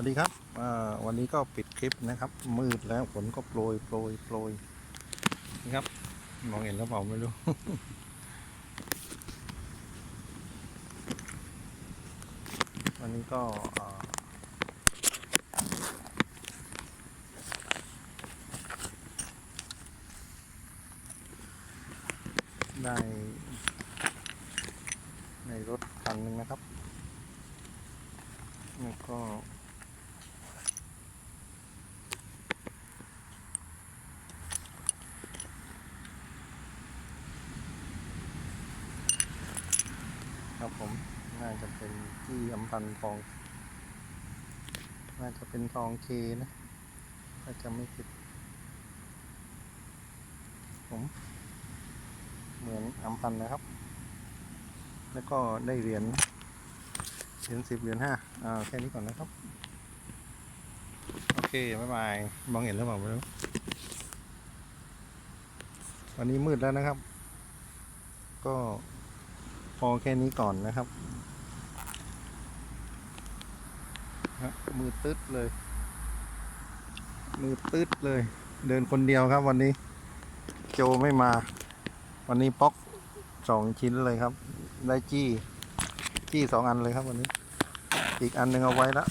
วัสดีครับวันนี้ก็ปิดคลิปนะครับ มืดแล้วฝนก็โปรยโปรยโปรยนี่ครับ มองเห็นหรือเปล่าไม่รู้ วันนี้ก็อ่าได้ในรถคันหนึ่งนะครับ แล้วก็ ครับผมน่าจะเป็นที่อำพันธ์ทอง น่าจะเป็นทองเคนะถ้าจะไม่ผิด ผมเหมือนอำพันธ์นะครับ แล้วก็ได้เหรียญเหรียญสิบเหรียญห้าอ่าแค่นี้ก่อนนะครับ โอเคบ๊ายบายมองเห็นหรือเปล่าไม่รู้วันนี้มืดแล้วนะครับ ก็ พอแค่นี้ก่อนนะครับมือตึ๊ดเลย มือตึ๊ดเลย เดินคนเดียวครับ วันนี้ โจไม่มา วันนี้ป๊อกสองชิ้นเลยครับ ได้จี้ จี้สองอันเลยครับวันนี้ อีกอันหนึ่งเอาไว้ละ